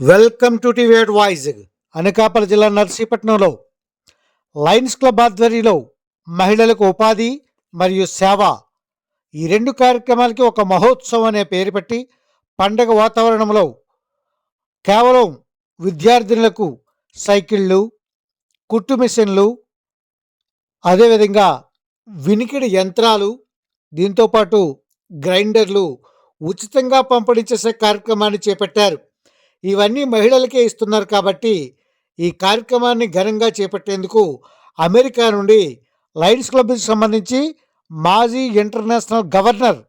Welcome to టీవేట్ voice Anakapalli జిల్లా నర్సీపట్నంలో. లయన్స్ క్లబ్ ఆధ్వర్యంలో మహిళలకు ఉపాధి మరియు సేవ. ఈ రెండు కార్యక్రమాలకి ఒక మహోత్సవం అనే పేరు పెట్టి పండగ వాతావరణంలో కేవలం విద్యార్థినులకు సైకిళ్ళు కుట్టు మిషన్లు అదేవిధంగా వినికిడి యంత్రాలు దీంతోపాటు గ్రైండర్లు ఉచితంగా పంపిణీ చేసే కార్యక్రమాన్ని చేపట్టారు. ఇవన్నీ మహిళలకే ఇస్తున్నారు కాబట్టి ఈ కార్యక్రమాన్ని ఘనంగా చేపట్టేందుకు అమెరికా నుండి లయన్స్ క్లబ్కి సంబంధించి మాజీ ఇంటర్నేషనల్ గవర్నర్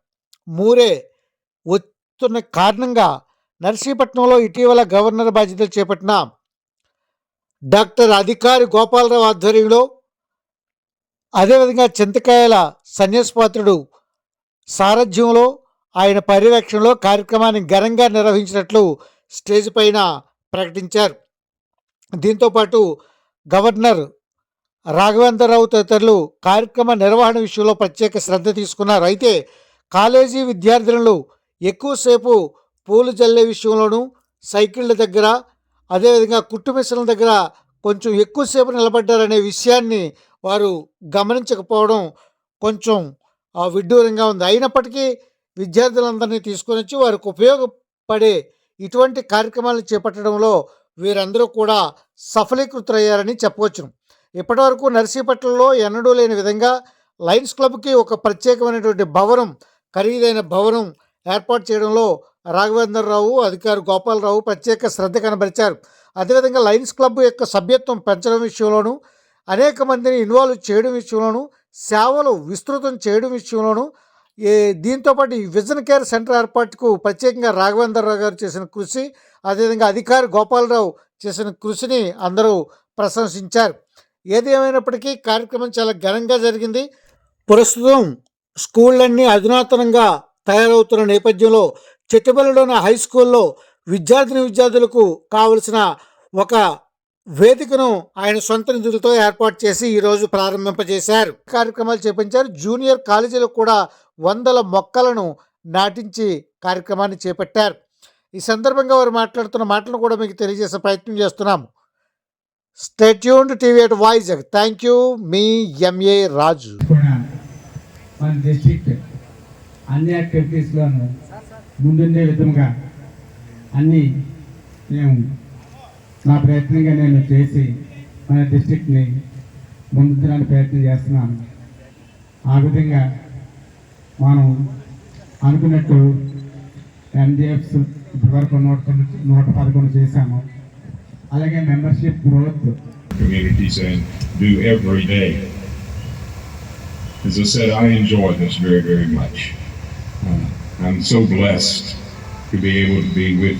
మూరే వస్తున్న కారణంగా నర్సీపట్నంలో ఇటీవల గవర్నర్ బాధ్యతలు చేపట్టిన డాక్టర్ అధికారి గోపాలరావు ఆధ్వర్యంలో అదేవిధంగా చింతకాయల సన్యాసపాత్రుడు సారథ్యంలో ఆయన పర్యవేక్షణలో కార్యక్రమాన్ని ఘనంగా నిర్వహించినట్లు స్టేజ్ పైన ప్రకటించారు. దీంతోపాటు గవర్నర్ రాఘవేంద్రరావు తదితరులు కార్యక్రమ నిర్వహణ విషయంలో ప్రత్యేక శ్రద్ధ తీసుకున్నారు. అయితే కాలేజీ విద్యార్థులను ఎక్కువసేపు పూలు జల్లే విషయంలోనూ సైకిళ్ళ దగ్గర అదేవిధంగా కుట్టు దగ్గర కొంచెం ఎక్కువసేపు నిలబడ్డారనే విషయాన్ని వారు గమనించకపోవడం కొంచెం ఆ, విడ్డూరంగా ఉంది. అయినప్పటికీ విద్యార్థులందరినీ తీసుకొని వచ్చి వారికి ఉపయోగపడే ఇటువంటి కార్యక్రమాలను చేపట్టడంలో వీరందరూ కూడా సఫలీకృతులయ్యారని చెప్పవచ్చును. ఇప్పటివరకు నర్సీపట్నంలో ఎన్నడూ లేని విధంగా లయన్స్ క్లబ్కి ఒక ప్రత్యేకమైనటువంటి భవనం ఖరీదైన భవనం ఏర్పాటు చేయడంలో రాఘవేంద్రరావు అధికారి గోపాలరావు ప్రత్యేక శ్రద్ధ కనబరిచారు. అదేవిధంగా లయన్స్ క్లబ్ యొక్క సభ్యత్వం పెంచడం విషయంలోనూ అనేక మందిని ఇన్వాల్వ్ చేయడం విషయంలోనూ సేవలు విస్తృతం చేయడం విషయంలోనూ ఈ దీంతోపాటు ఈ విజన్ కేర్ సెంటర్ ఏర్పాటుకు ప్రత్యేకంగా రాఘవేంద్రరావు గారు చేసిన కృషి అదేవిధంగా అధికారి గోపాలరావు చేసిన కృషిని అందరూ ప్రశంసించారు. ఏది ఏమైనప్పటికీ కార్యక్రమం చాలా ఘనంగా జరిగింది. ప్రస్తుతం స్కూళ్ళన్నీ అధునాతనంగా తయారవుతున్న నేపథ్యంలో చెట్టుబల్లిలోని హై స్కూల్లో విద్యార్థిని విద్యార్థులకు కావలసిన ఒక వేదికను ఆయన సొంత నిధులతో ఏర్పాటు చేసి ఈరోజు ప్రారంభింపజేశారు. కార్యక్రమాలు చేపించారు జూనియర్ కాలేజీలో కూడా వందల మొక్కలను నాటించి కార్యక్రమాన్ని చేపట్టారు. ఈ సందర్భంగా వారు మాట్లాడుతున్న మాటలను కూడా మీకు తెలియజేసే ప్రయత్నం చేస్తున్నాము stay tune TV at voice thank you me MA Raju. మన డిస్ట్రిక్ట్ అన్ని యాక్టివిటీస్లోనూ ముందుండే విధంగా అన్నీ మేము నా ప్రయత్నంగా నేను చేసి మన డిస్ట్రిక్ట్ని ముందుంచడానికి ప్రయత్నం చేస్తున్నాను ఆ విధంగా మనం అనుకున్నట్టు ఎంజిఎఫ్స్ ఇప్పటివరకు నూట తొమ్మిది నూట పదకొండు చేశాము అలాగే membership growth communities and do every day. As I said, I enjoy this very, very much. Uh, I'm so blessed to be able to be with